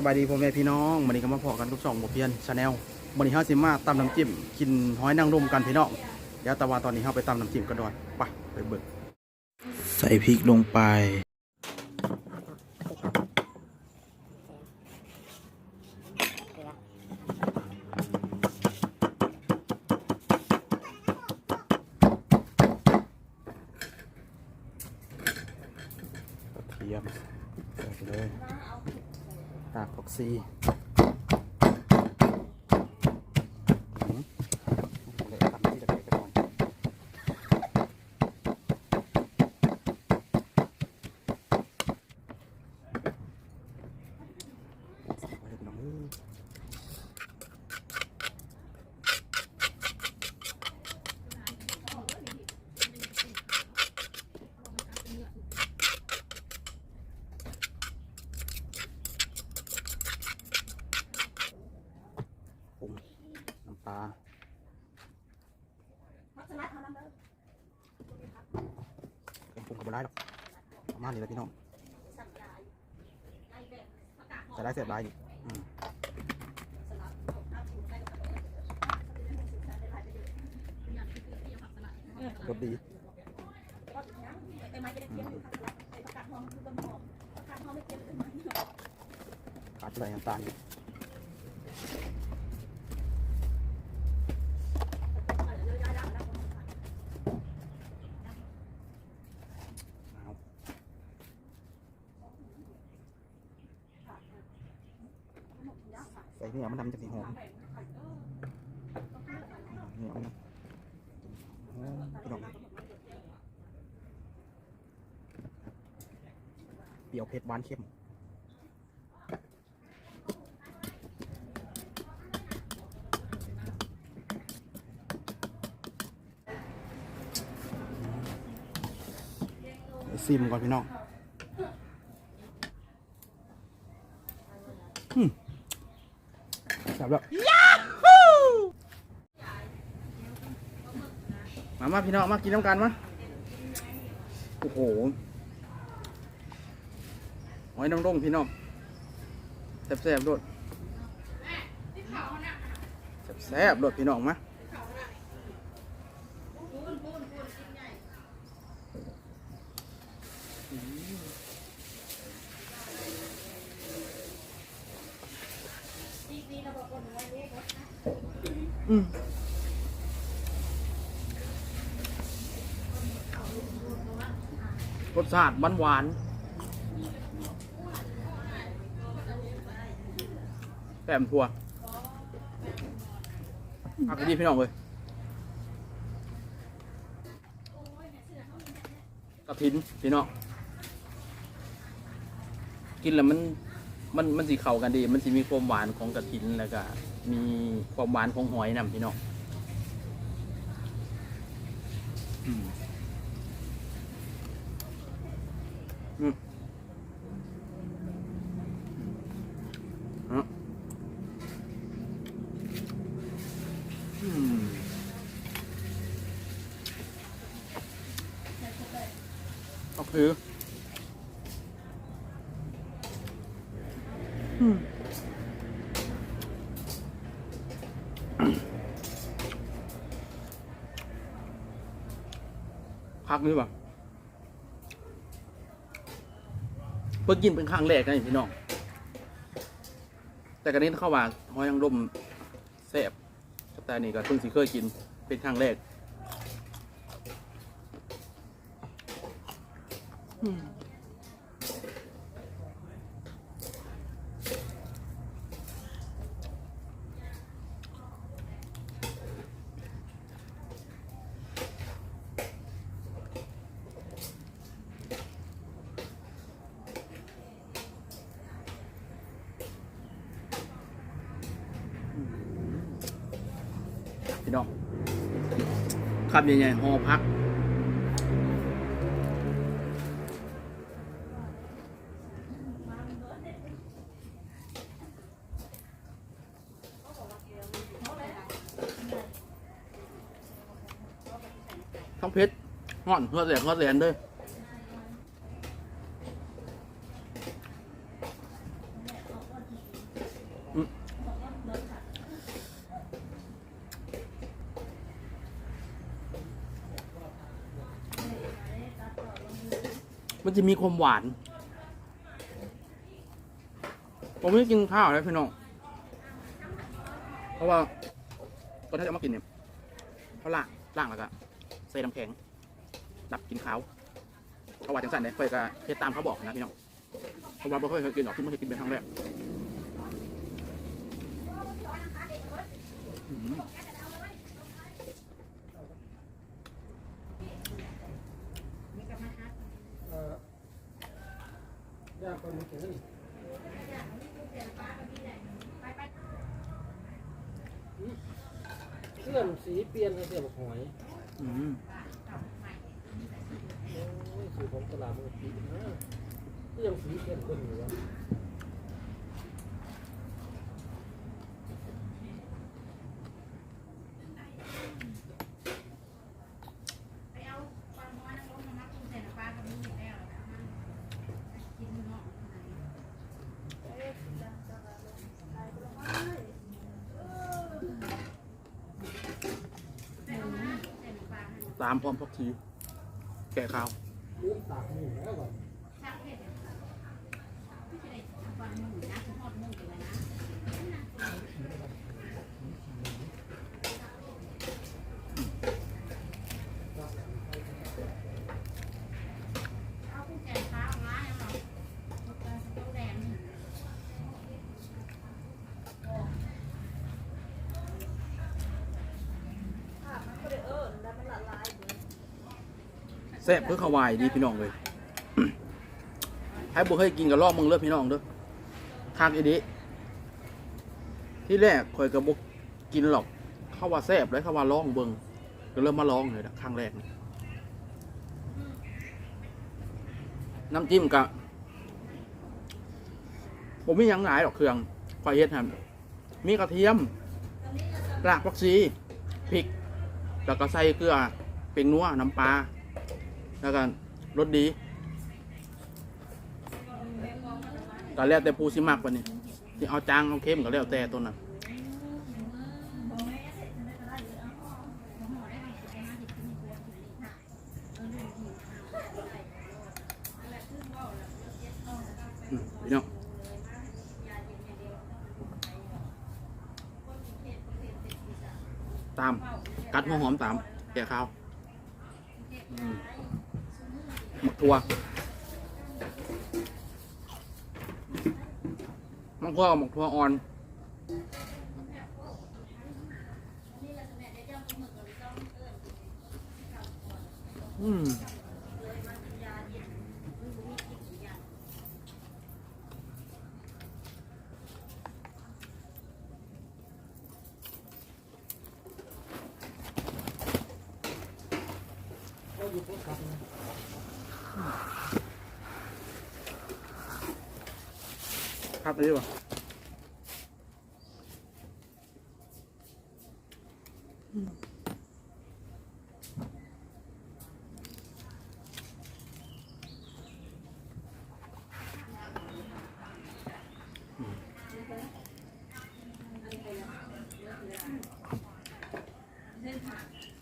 สบายดีพ่อแม่พี่น้องวันนี้ก็มาพอกันทุกช่องหมเพียนชาแนลวันนี้เฮาสิมาตำน้ำจิ้มกินหอยนางรมกันพี่น้องเดี๋ยวแต่ว่าตอนนี้เฮาไปตำน้ำจิ้มกันก่อนไปไปเบิกใส่พริกลงไปกระเทียมใส่ไปเลย ตากผักซีอืมเดี๋ยวตำที่ตะเกียบไปก่อนใส่ไปเลยพี่น้องเอ้ยปรุงน้ำปลาเครื่องปรุงกั บได้หรอกประมาณนี้แหละพี่น้องจะได้เสร็จได้ดิอืมรสดีขาดใส่น้ำตาลอีกเอาใส่ เนื้อมันทำจากสีหอมเนื้อมันะหอมพี่น้องเปรี้ยวเผ็ดหวานเค็มซิมก่อนพี่น้องอืม แซ่บแล้วมามาพี่น้องมากินน้ำกันมาโอ้โหหอยนางรมพี่น้องแซ่บๆโดดแซ่บๆโดดพี่น้องมา อืมรสชาติหวานหวานแต้มทัวพักดีพี่น้องเลยกระถินพี่น้องกินแล้วมัน มันมันสีเข้ากันดี มันสีมีความหวานของกระถินแล้วก็มีความหวานของหอยนำพี่น้องอืมอืมอะอืม พักนี้ป่ะเพิ่งกินเป็นครั้งแรกนะพี่น้อง แต่กันนี้เข้ามาหอยนางรมแซ่บแต่นี่ก็เพิ่งสิเคยกินเป็นครั้งแรก พี่น้องขับใหญ่ๆหอพักท้องเพชรห่อนเพื่อแสงเพื่อแหลนด้วย มันจะมีความหวาน ผมไม่กินข้าวแล้วพี่น้อง เพราะว่าตอนที่จะเอามากินเนี่ยเขาล่างล่างแล้วก็ใส่น้ำแข็งดับกินข้าวเขาว่าจังสันเนี่ยเคยก็เทศตามเขาบอกนะพี่น้องเพราะว่าไม่เคยกินหรอกที่ไม่เคยกินเป็นครั้งแรกอืม เอ่อย่างปลาหมึกอย่างนี้ เสื่อมสีเปลี่ยนเสื่อมหอยอืมโอ้ยสีของตลาดมันปีนะที่ยังสีเข้มข้นอยู่วะ ตามพร้อมพักที แก่ข้าว เลือดตากหมูแล้วก่อน แซ่บเพื่อขาวายดีพี่น้องเลยให้บุเคยกินกับลอกมึงเลิกพี่น้องเด้อทางอีดีที่แรกคอยกับบุกกินหรอกเข้าว่าแซ่บแล้วเข้าว่าลองเบิงก็เริ่มมาลองเลยนะครั้งแรก น้ำจิ้มกะผมไม่ยังหลายหรอกเครื่องคอยเฮ็ดฮะมีกระเทียมรากผักชีพริก แล้วก็ใส่เกลือเป็นนัวน้ำปลา แล้วกันรสดีก็แล้วแต่ผู้สิมักวันนี้ที่เอาจางเอาเข้มก็แล้วแต่ตัวนั้นพี่น้องตาม กัดหัวหอมตามแก่ข้าวอืม หมักทัวหมักทัวกับหมักทัวอ่อนอืม ก็อยู่พวกขับนะ ครับอันนี้ป่ะ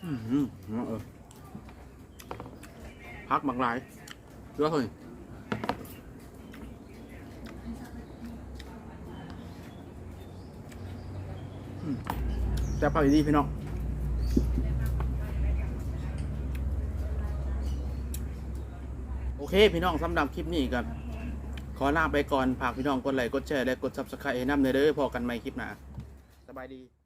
อืมอืมเออพักบางหลายเยอะเลย แต่ปาดีพี่น้องโอเคพี่น้องสำหรับคลิปนี้กันขอลาไปก่อนฝากพี่น้องกดไลค์กดแชร์และกด subscribe ให้น้ำเนยเด้อพอกันใหม่คลิปหน้าสบายดี